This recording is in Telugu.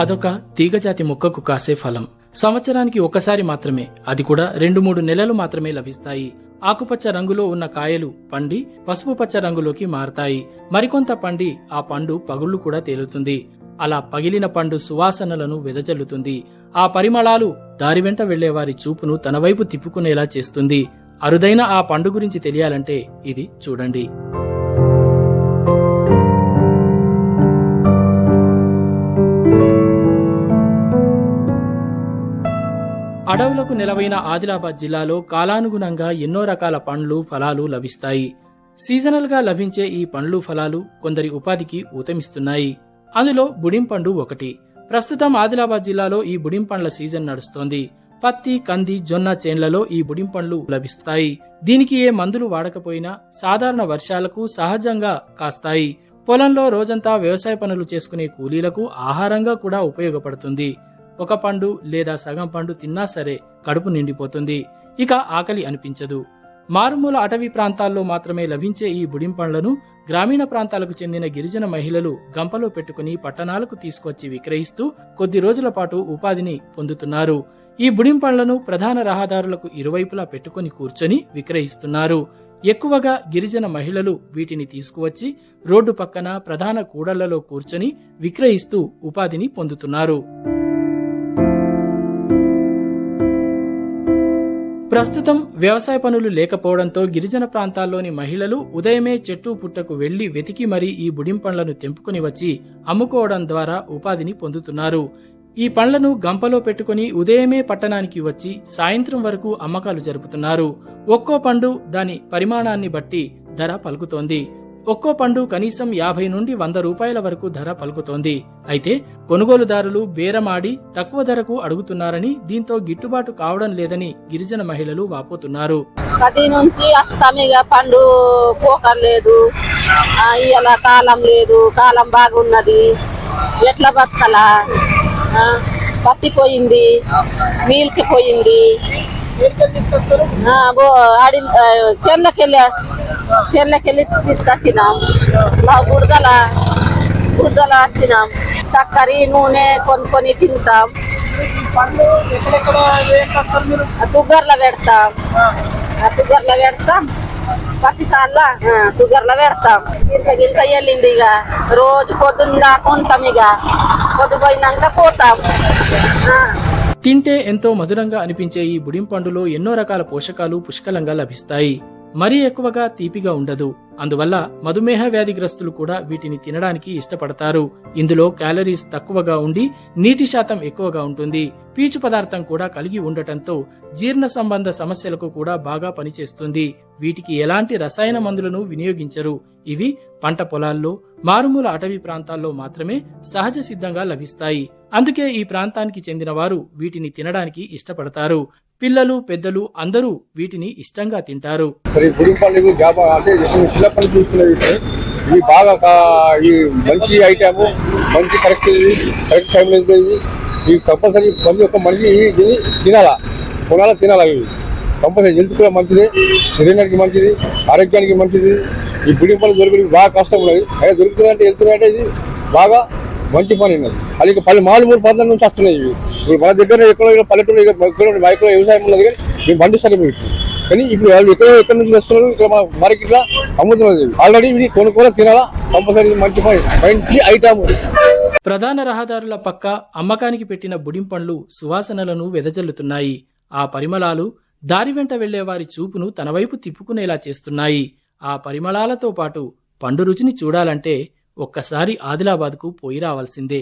అదొక తీగజాతి మొక్కకు కాసే ఫలం. సంవత్సరానికి ఒకసారి మాత్రమే అది కూడా రెండు మూడు నెలలు మాత్రమే లభిస్తాయి. ఆకుపచ్చ రంగులో ఉన్న కాయలు పండి పసుపు పచ్చ రంగులోకి మారతాయి. మరికొంత పండి ఆ పండు పగుళ్ళు కూడా తేలుతుంది. అలా పగిలిన పండు సువాసనలను వెదజల్లుతుంది. ఆ పరిమళాలు దారి వెంట వెళ్ళేవారి చూపును తన వైపు తిప్పుకునేలా చేస్తుంది. అరుదైన ఆ పండు గురించి తెలియాలంటే ఇది చూడండి. అడవులకు నెలవైన ఆదిలాబాద్ జిల్లాలో కాలానుగుణంగా ఎన్నో రకాల పండ్లు ఫలాలు లభిస్తాయి. సీజనల్గా లభించే ఈ పండ్లు ఫలాలు కొందరి ఉపాధికి ఊతమిస్తున్నాయి. అందులో బుడింపండు ఒకటి. ప్రస్తుతం ఆదిలాబాద్ జిల్లాలో ఈ బుడింపండ్ల సీజన్ నడుస్తోంది. పత్తి కంది జొన్న చేన్లలో ఈ బుడింపండ్లు లభిస్తాయి. దీనికి ఏ మందులు వాడకపోయినా సాధారణ వర్షాలకు సహజంగా కాస్తాయి. పొలంలో రోజంతా వ్యవసాయ పనులు చేసుకునే కూలీలకు ఆహారంగా కూడా ఉపయోగపడుతుంది. ఒక పండు లేదా సగం పండు తిన్నా సరే కడుపు నిండిపోతుంది. ఇక ఆకలి అనిపించదు. మారుమూల అటవీ ప్రాంతాల్లో మాత్రమే లభించే ఈ బుడిం పండ్లను గ్రామీణ ప్రాంతాలకు చెందిన గిరిజన మహిళలు గంపలో పెట్టుకుని పట్టణాలకు తీసుకొచ్చి విక్రయిస్తూ కొద్ది రోజుల పాటు ఉపాధిని పొందుతున్నారు. ఈ బుడిం పండ్లను ప్రధాన రహదారులకు ఇరువైపులా పెట్టుకుని కూర్చొని విక్రయిస్తున్నారు. ఎక్కువగా గిరిజన మహిళలు వీటిని తీసుకువచ్చి రోడ్డు పక్కన ప్రధాన కూడళ్ళలో కూర్చొని విక్రయిస్తూ ఉపాధిని పొందుతున్నారు. ప్రస్తుతం వ్యవసాయ పనులు లేకపోవడంతో గిరిజన ప్రాంతాల్లోని మహిళలు ఉదయమే చెట్టు పుట్టకు వెళ్ళి వెతికి మరీ ఈ బుడిం పండ్లను తెంపుకుని వచ్చి అమ్ముకోవడం ద్వారా ఉపాధిని పొందుతున్నారు. ఈ పండ్లను గంపలో పెట్టుకుని ఉదయమే పట్టణానికి వచ్చి సాయంత్రం వరకు అమ్మకాలు జరుపుతున్నారు. ఒక్కో పండు దాని పరిమాణాన్ని బట్టి ధర పలుకుతోంది. ఒక్కో పండు కనీసం యాభై నుండి వంద రూపాయల వరకు ధర పలుకుతోంది. అయితే కొనుగోలుదారులు బేరమాడి తక్కువ ధరకు అడుగుతున్నారని దీంతో గిట్టుబాటు కావడం లేదని గిరిజన మహిళలు వాపోతున్నారు. పది నుంచి అస్తమిగా పండు పోకర్లేదు ఇలా కాలం లేదు కాలం బాగున్నది. ఎట్లా బతకలా? పత్తి పోయింది నీళ్ళకి పోయింది. ఆ, బో- తీసుకొచ్చినాం. మా బుడదల బుడదల వచ్చినాం. చక్కరి నూనె కొనుక్కొని తింటాం. ఆ పెడతాం. ఆ తుగ్గర్లో పెడతాం. పత్తి సార్ల పెడతాం. ఇంత గింత వెళ్ళింది ఇక. రోజు పొద్దున్న దాకా ఉంటాం ఇక. పొద్దుపోయినాక పోతాం. తింటే ఎంతో మధురంగా అనిపించే ఈ బుడిం పండులో ఎన్నో రకాల పోషకాలు పుష్కలంగా లభిస్తాయి. మరీ ఎక్కువగా తీపిగా ఉండదు. అందువల్ల మధుమేహ వ్యాధిగ్రస్తులు కూడా వీటిని తినడానికి ఇష్టపడతారు. ఇందులో క్యాలరీస్ తక్కువగా ఉండి నీటి శాతం ఎక్కువగా ఉంటుంది. పీచు పదార్థం కూడా కలిగి ఉండటంతో జీర్ణ సంబంధ సమస్యలకు కూడా బాగా పనిచేస్తుంది. వీటికి ఎలాంటి రసాయన మందులను వినియోగించరు. ఇవి పంట పొలాల్లో మారుమూల అటవీ ప్రాంతాల్లో మాత్రమే సహజ సిద్ధంగా లభిస్తాయి. అందుకే ఈ ప్రాంతానికి చెందిన వారు వీటిని తినడానికి ఇష్టపడతారు. పిల్లలు పెద్దలు అందరూ వీటిని ఇష్టంగా తింటారు. సరే ఈ అంటే ఇవి. బాగా ఈ మంచి ఐటమ్ మంచి కరెక్ట్ ఇది కరెక్ట్ టైంలో ఇది ఇవి కంపల్సరీ ప్రతి ఒక్క మనిషి దీన్ని తినాలా? కొనాలా తినాలా ఇవి? కంపల్సరీ హెల్త్ కూడా మంచిది శరీరానికి మంచిది ఆరోగ్యానికి మంచిది. ఈ గుడి పనులు దొరికినవి బాగా కష్టం ఉన్నది. అయితే దొరుకుతుందంటే వెళ్తున్నాయంటే ఇది బాగా మంచి పని ఉన్నది. అది ఇక పలు మాలు మూడు ప్రాంతాల నుంచి వస్తున్నాయి ఇవి. ఇప్పుడు మన దగ్గర ఎక్కడో ఇక్కడ పల్లెటూరు ఇక్కడ మైక్రో వ్యవసాయం ఉన్నది కానీ మేము పండిస్తాం ఇవి కానీ ఇప్పుడు వాళ్ళు ఎక్కడ ఎక్కడి నుంచి తెస్తున్నారు ఇక్కడ మన మార్కెట్లో అమ్ముతున్నది ఆల్రెడీ ఇది కొనుక్కోవాలి తినాలా కంపల్సరీ మంచి మంచి ఐటమ్ ప్రధాన రహదారుల పక్క అమ్మకానికి పెట్టిన బుడిం పండ్లు సువాసనలను వెదజల్లుతున్నాయి. ఆ పరిమళాలు దారి వెంట వెళ్ళే వారి చూపును తన వైపు తిప్పుకునేలా చేస్తున్నాయి. ఆ పరిమళాలతో పాటు పండు రుచిని చూడాలంటే ఒక్కసారి ఆదిలాబాద్కు పోయి రావాల్సిందే.